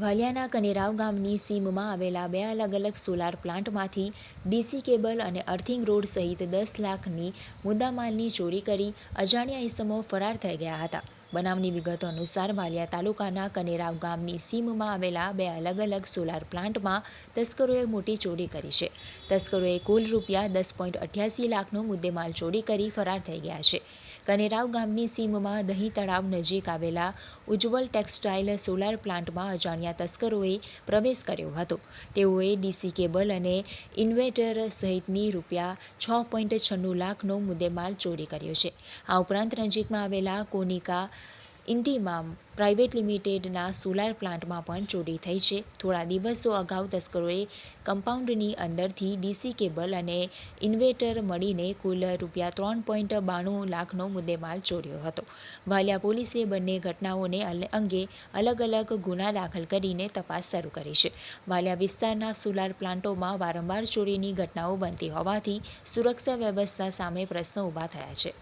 વાલિયાના કનેરાવ ગામની સીમમાં આવેલા બે અલગ અલગ સોલાર પ્લાન્ટમાંથી ડીસી કેબલ અને અર્થિંગ રોડ સહિત દસ લાખની મુદ્દામાલની ચોરી કરી અજાણ્યા ઇસમો ફરાર થઈ ગયા હતા. બનાવની વિગતો અનુસાર વાલિયા તાલુકાના કનેરાવ ગામની સીમમાં આવેલા બે અલગ અલગ સોલાર પ્લાન્ટમાં તસ્કરોએ મોટી ચોરી કરી છે. તસ્કરોએ કુલ રૂપિયા દસ પોઈન્ટ અઠ્યાસી લાખનો મુદ્દેમાલ ચોરી કરી ફરાર થઈ ગયા છે. કનેરાવ ગામની સીમમાં દહીં તળાવ નજીક આવેલા ઉજ્જવલ ટેક્સટાઇલ સોલાર પ્લાન્ટમાં અજાણ્યા તસ્કરોએ પ્રવેશ કર્યો હતો. તેઓએ ડીસી કેબલ અને ઇન્વેટર સહિતની રૂપિયા છ પોઈન્ટ છન્નું લાખનો મુદ્દેમાલ ચોરી કર્યો છે. આ ઉપરાંત નજીકમાં આવેલા કોનિકા ઇન્ટીમામ પ્રાઇવેટ લિમિટેડના સોલાર પ્લાન્ટમાં પણ ચોરી થઈ છે. થોડા દિવસો અગાઉ તસ્કરોએ કમ્પાઉન્ડની અંદરથી ડીસી કેબલ અને ઇન્વેટર મળીને કુલ રૂપિયા ત્રણ પોઈન્ટ બાણું લાખનો મુદ્દેમાલ ચોર્યો હતો. વાલિયા પોલીસે બંને ઘટનાઓને અંગે અલગ અલગ ગુના દાખલ કરીને તપાસ શરૂ કરી છે. વાલિયા વિસ્તારના સોલાર પ્લાન્ટોમાં વારંવાર ચોરીની ઘટનાઓ બનતી હોવાથી સુરક્ષા વ્યવસ્થા સામે પ્રશ્નો ઊભા થયા છે.